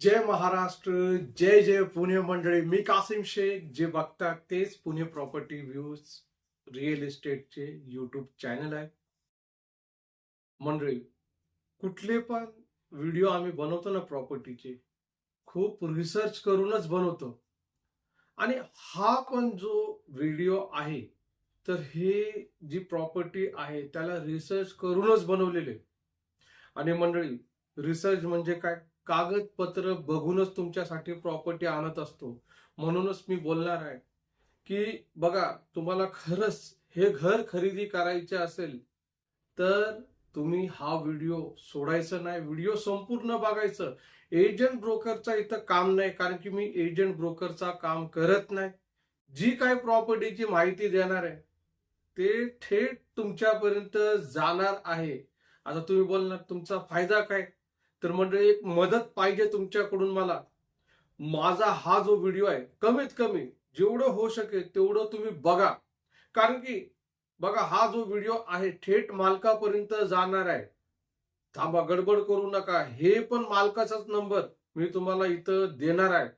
जय महाराष्ट्र जय जय पुणे मंडळी. मी कासिम शेख जे बघतात तेच पुणे प्रॉपर्टी व्ह्यूज रिअल इस्टेटचे युट्यूब चॅनल आहे. मंडळी कुठले पण व्हिडिओ आम्ही बनवतो ना प्रॉपर्टीचे खूप रिसर्च करूनच बनवतो. आणि हा पण जो व्हिडिओ आहे तर हे जी प्रॉपर्टी आहे त्याला रिसर्च करूनच बनवलेले. आणि मंडळी रिसर्च म्हणजे काय? कागदपत्र बघूनच तुमच्यासाठी प्रॉपर्टी आणत असतो. म्हणूनच मी बोलणार आहे की बघा तुम्हाला खरंच हे घर खरेदी करायचे असेल तर तुम्ही हा व्हिडिओ सोडायचा नाही. व्हिडिओ संपूर्ण बघायचं. एजंट ब्रोकरचा इथं काम नाही कारण की मी एजंट ब्रोकरचा काम करत नाही. जी काय प्रॉपर्टीची माहिती देणार आहे ते थेट तुमच्यापर्यंत जाणार आहे. आता तुम्ही बोलणार तुमचा फायदा काय? तर मंडळी एक मदत पाहिजे तुमच्याकडून मला. माझा हा जो व्हिडिओ आहे कमीत कमी जेवढं होऊ शकेल तेवढं तुम्ही बघा. कारण की बघा हा जो व्हिडिओ आहे थेट मालकापर्यंत जाणार आहे. थांबा गडबड करू नका. हे पण मालकाचाच नंबर मी तुम्हाला इथं देणार आहे.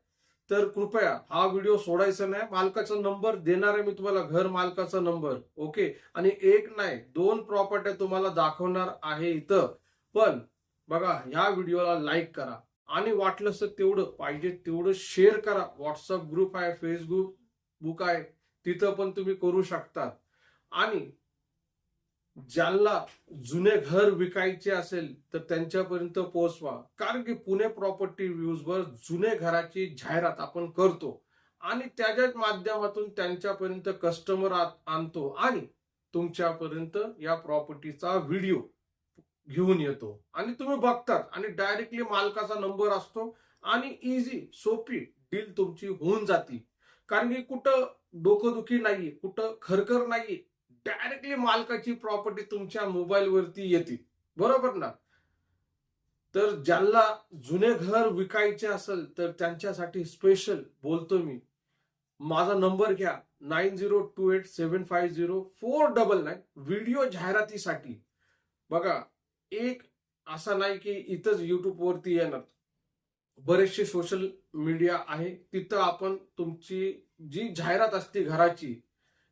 तर कृपया हा व्हिडिओ सोडायचा नाही. मालकाचा नंबर देणार आहे मी तुम्हाला घर मालकाचा नंबर. ओके? आणि एक नाही दोन प्रॉपर्ट्या तुम्हाला दाखवणार आहे इथं. पण बघा ह्या व्हिडिओला लाईक करा. आणि वाटलंच तर तेवढं पाहिजे तेवढं शेअर करा. व्हॉट्सअप ग्रुप आहे फेसबुक बुक आहे तिथं पण तुम्ही करू शकता. आणि ज्यांना जुने घर विकायचे असेल तर त्यांच्यापर्यंत पोहोचवा. कारण की पुणे प्रॉपर्टी व्ह्यूजवर जुने घराची जाहिरात आपण करतो. आणि त्याच्याच माध्यमातून त्यांच्यापर्यंत कस्टमर आणतो आणि तुमच्यापर्यंत या प्रॉपर्टीचा व्हिडिओ घेऊन येतो. आणि तुम्ही बघतात. आणि डायरेक्टली मालकाचा नंबर असतो. आणि इझी सोपी डील तुमची होऊन जाते. कारण की कुठं डोकंदुखी नाही कुठं खरखर नाही डायरेक्टली मालकाची प्रॉपर्टी तुमच्या मोबाईल वरती येते. बरोबर ना? तर ज्यांना जुने घर विकायचे असेल तर त्यांच्यासाठी स्पेशल बोलतो मी. माझा नंबर घ्या. Nine zero two eight seven five zero four double nine. Video जाहिरातीसाठी. बघा एक असा नाही की इथंच युट्यूबवरती येणार. बरेचसे सोशल मीडिया आहे. तिथं आपण तुमची जी जाहिरात असते घराची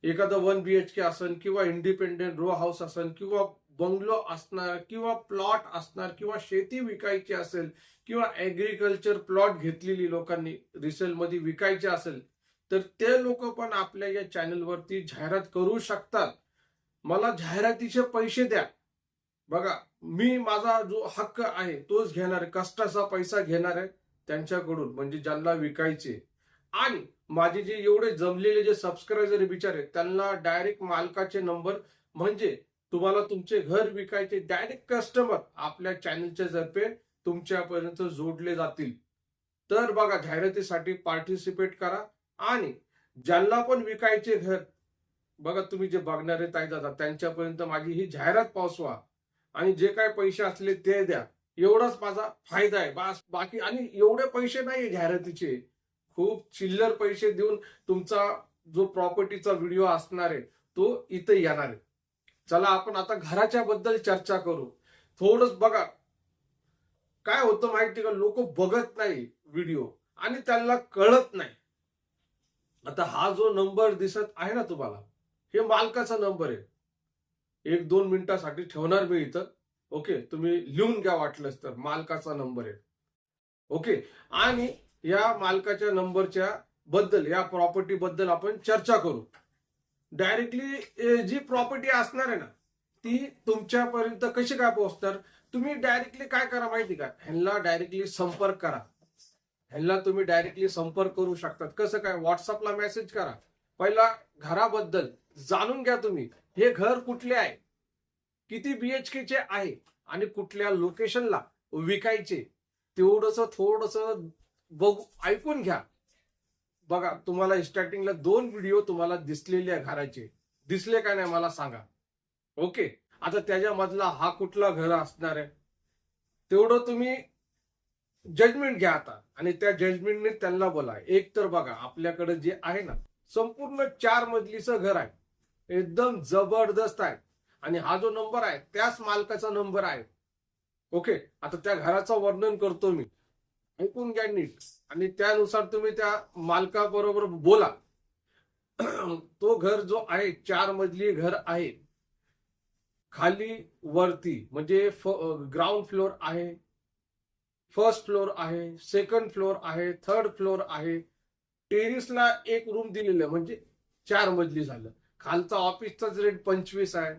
एखादं वन बी एच के असन किंवा इंडिपेंडेंट रो हाऊस असन किंवा बंगलो असणार किंवा प्लॉट असणार किंवा शेती विकायची असेल किंवा ऍग्रिकल्चर प्लॉट घेतलेली लोकांनी रिसेल मध्ये विकायचे असेल तर ते लोक पण आपल्या या चॅनलवरती जाहिरात करू शकतात. मला जाहिरातीचे पैसे द्या. बघा मी माझा जो हक्क आहे तोच घेणार आहे कष्टाचा पैसा घेणार आहे त्यांच्याकडून म्हणजे ज्यांना विकायचे. आणि माझे जे एवढे जमलेले जे सबस्क्रायबर विचार आहेत त्यांना डायरेक्ट मालकाचे नंबर म्हणजे तुम्हाला तुमचे घर विकायचे डायरेक्ट कस्टमर आपल्या चॅनलच्या तर्फे तुमच्यापर्यंत जोडले जातील. तर बघा जाहिरातीसाठी पार्टिसिपेट करा आणि ज्यांना पण विकायचे घर बघा तुम्ही जे बघणारे ताई दादा त्यांच्यापर्यंत माझी ही जाहिरात पोहोचवा. आणि जे काय पैसे असले ते द्या. एवढाच माझा फायदा आहे. बास बाकी आणि एवढे पैसे नाही जाहिरातीचे खूप चिल्लर पैसे देऊन तुमचा जो प्रॉपर्टीचा व्हिडिओ असणार आहे तो इथे येणार आहे. चला आपण आता घराच्या बद्दल चर्चा करू. थोडस बघा. काय होतं माहिती का? लोक बघत नाही व्हिडिओ आणि त्यांना कळत नाही. आता हा जो नंबर दिसत आहे ना तुम्हाला हे मालकाचा नंबर आहे. एक दोन मिनिटासाठी ठेवणार मी इथं. ओके तुम्ही लिहून घ्या वाटलंच तर. मालकाचा नंबर आहे ओके आणि या मालकाच्या नंबरच्या बद्दल या प्रॉपर्टी बद्दल आपण चर्चा करू. डायरेक्टली जी प्रॉपर्टी असणार आहे ना ती तुमच्यापर्यंत कशी काय पोहोचणार? तुम्ही डायरेक्टली काय करा माहिती का? ह्यांना डायरेक्टली संपर्क करा. ह्यांना तुम्ही डायरेक्टली संपर्क करू शकतात. कसं काय? व्हॉट्सअपला मेसेज करा. पहिला घराबद्दल जाणून घ्या तुम्ही. हे घर कुठले आहे? किती बीएचके चे आहे? आणि कुठल्या लोकेशनला विकायचे? तेवढस थोडस बघू ऐकून घ्या. बघा तुम्हाला स्टार्टिंगला दोन व्हिडिओ तुम्हाला दिसलेले घराचे. दिसले का नाही मला सांगा. ओके आता त्याच्यामधला हा कुठला घर असणार आहे? तेवढं तुम्ही जजमेंट घ्या आता. आणि त्या जजमेंटने त्यांना बोला. एक तर बघा आपल्याकडे जे आहे ना संपूर्ण चार मजलीचं घर आहे. एकदम जबरदस्त आहे. आणि हा जो नंबर आहे त्याच मालकाचा नंबर आहे. ओके? आता त्या घराचं वर्णन करतो मी. ऐकून घ्या नीट. आणि त्यानुसार तुम्ही त्या मालकाबरोबर बोला. तो घर जो आहे चार मजली घर आहे. खाली वरती म्हणजे ग्राउंड फ्लोर आहे. फर्स्ट फ्लोअर आहे सेकंड फ्लोअर आहे थर्ड फ्लोअर आहे. टेरिसला एक रूम दिलेलं म्हणजे चार मजली झालं. खालचा ऑफिसचाच रेट पंचवीस आहे.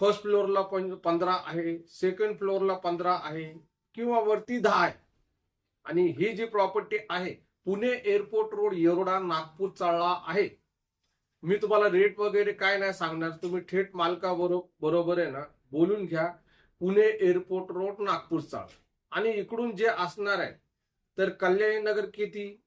फर्स्ट फ्लोअरला पंधरा आहे. सेकंड फ्लोअरला पंधरा आहे. किंवा वरती दहा आहे. आणि ही जी प्रॉपर्टी आहे पुणे एअरपोर्ट रोड येरोडा नागपूर चाळला आहे. मी तुम्हाला रेट वगैरे काय नाही सांगणार. तुम्ही थेट मालका बरोबर आहे ना? बोलून घ्या. पुणे एअरपोर्ट रोड नागपूर चाळ. आणि इकडून जे असणार आहे तर कल्याणी नगर किती?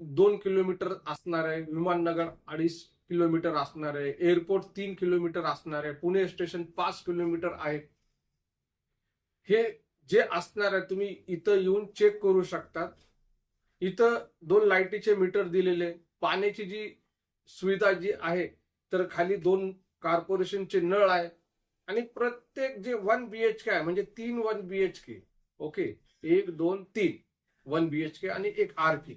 दोन किलोमीटर असणार आहे. विमाननगर अडीच किलोमीटर असणार आहे. एअरपोर्ट तीन किलोमीटर असणार आहे. पुणे स्टेशन पाच किलोमीटर आहे. हे जे असणार आहे तुम्ही इथं येऊन चेक करू शकतात. इथं दोन लाईटीचे मीटर दिलेले. पाण्याची जी सुविधा जी आहे तर खाली दोन कॉर्पोरेशनचे नळ आहे. आणि प्रत्येक जे वन बीएचके आहे म्हणजे तीन वन बीएचके ओके? एक दोन तीन. वन बीएचके आणि एक आर के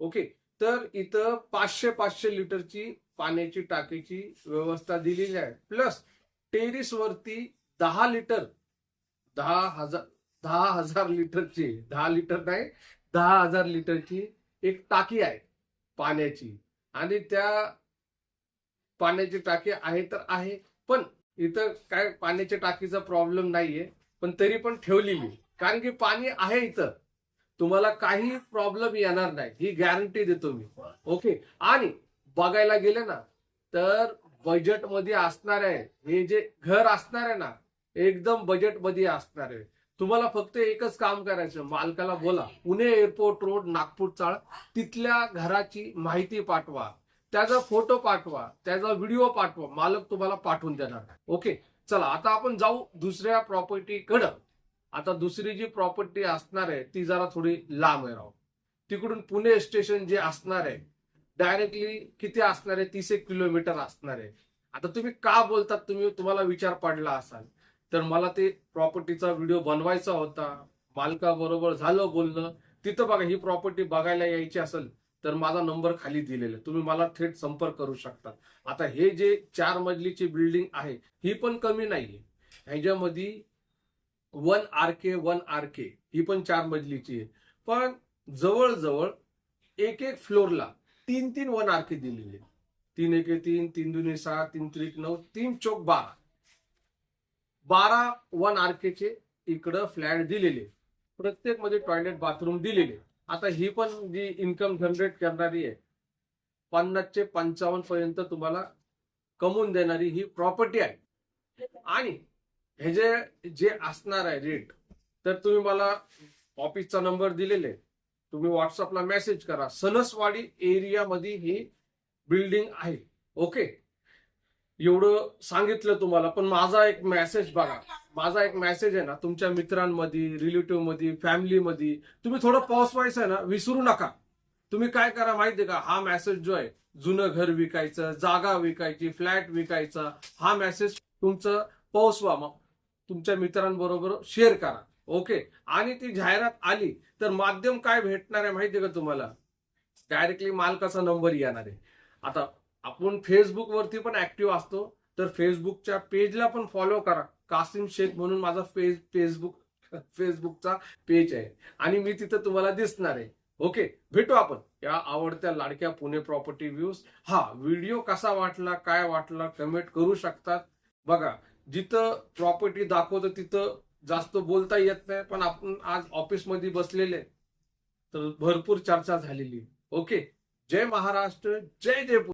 ओके? तर इथं पाचशे पाचशे लिटरची पाण्याची टाकीची व्यवस्था दिलेली आहे. प्लस टेरिस वरती दहा लिटर दहा हजार दहा हजार लिटरची दहा लिटर नाही दहा हजार लिटरची एक टाकी आहे पाण्याची. आणि त्या पाण्याची टाकी आहे तर आहे पण इथं काय पाण्याच्या टाकीचा प्रॉब्लेम नाहीये पण तरी पण ठेवलेली. कारण की पाणी आहे इथं. तुम्हाला काही प्रॉब्लेम येणार नाही. ही गॅरंटी देतो मी. ओके आणि बघायला गेले ना तर बजेटमध्ये असणार आहे हे जे घर असणार आहे ना एकदम बजेटमध्ये असणार आहे. तुम्हाला फक्त एकच काम करायचं मालकाला बोला पुणे एअरपोर्ट रोड नागपूर चाळ तिथल्या घराची माहिती पाठवा त्याचा फोटो पाठवा त्याचा व्हिडिओ पाठवा मालक तुम्हाला पाठवून देणार. ओके चला आता आपण जाऊ दुसऱ्या प्रॉपर्टीकडं आता दुसरी जी प्रॉपर्टी असणार आहे ती जरा थोडी लांब आहे राव. तिकडून पुणे स्टेशन जे असणार आहे डायरेक्टली किती असणार आहे? तीस एक किलोमीटर असणार आहे. आता तुम्ही का बोलतात? तुम्ही तुम्हाला विचार पडला असाल. तर मला ते प्रॉपर्टीचा व्हिडिओ बनवायचा होता. मालकाबरोबर झालं बोलणं. तिथं बघा ही प्रॉपर्टी बघायला यायची असेल तर माझा नंबर खाली दिलेला तुम्ही मला थेट संपर्क करू शकता. आता हे जे चार मजलीची बिल्डिंग आहे ही पण कमी नाहीये. ह्याच्यामध्ये one R K one R K ही पण चार मजलीची आहे. पण जवळजवळ एक एक फ्लोरला तीन तीन वन आर के दिलेले. तीन एके तीन तीन दुने सहा तीन त्रिक नऊ तीन चौक बारा. बारा वन आर चे इकडं फ्लॅट दिलेले. प्रत्येकमध्ये टॉयलेट बाथरूम दिलेले. आता ही पण जी इन्कम जनरेट करणारी आहे पन्नासचे पंचावन्न पर्यंत तुम्हाला कमवून देणारी ही प्रॉपर्टी आहे. आणि हे जे जे असणार आहे रेट तर तुम्ही मला ऑफिसचा नंबर दिलेले. तुम्ही व्हॉट्सअपला मेसेज करा. सणसवाडी एरियामध्ये ही बिल्डिंग आहे. ओके एवढं सांगितलं तुम्हाला पण माझा एक मेसेज बघा. माझा एक मेसेज आहे ना तुमच्या मित्रांमध्ये रिलेटिव्हमध्ये फॅमिलीमध्ये तुम्ही थोडं पाऊस व्हायचं आहे ना विसरू नका. तुम्ही काय करा माहितीये का? हा मेसेज जो आहे जुनं घर विकायचं जागा विकायची फ्लॅट विकायचा हा मेसेज तुमचं पोहोचवा मग तुमच्या मित्रांबरोबर शेअर करा. ओके. आणि ती जाहिरात आली तर माध्यम काय भेटणार आहे माहितीये का तुम्हाला? डायरेक्टली मालकाचा नंबर येणार आहे. आता आपण फेसबुक वरती पण ऍक्टिव्ह असतो तर फेसबुकच्या पेजला पण फॉलो करा. कासिम शेख म्हणून माझा फेस फेसबुक फेसबुकचा पेज आहे. आणि मी तिथं तुम्हाला दिसणार आहे. ओके. भेटू आपण. या आवडत्या लाडक्या पुणे प्रॉपर्टी व्ह्यूज हा व्हिडिओ कसा वाटला काय वाटला कमेंट करू शकतात. बघा जिथं प्रॉपर्टी दाखवतो तिथं जास्त बोलता येत नाही पण आपण आज ऑफिसमध्ये बसलेले तर भरपूर चर्चा झालेली ओके? जय महाराष्ट्र जय जयपूर.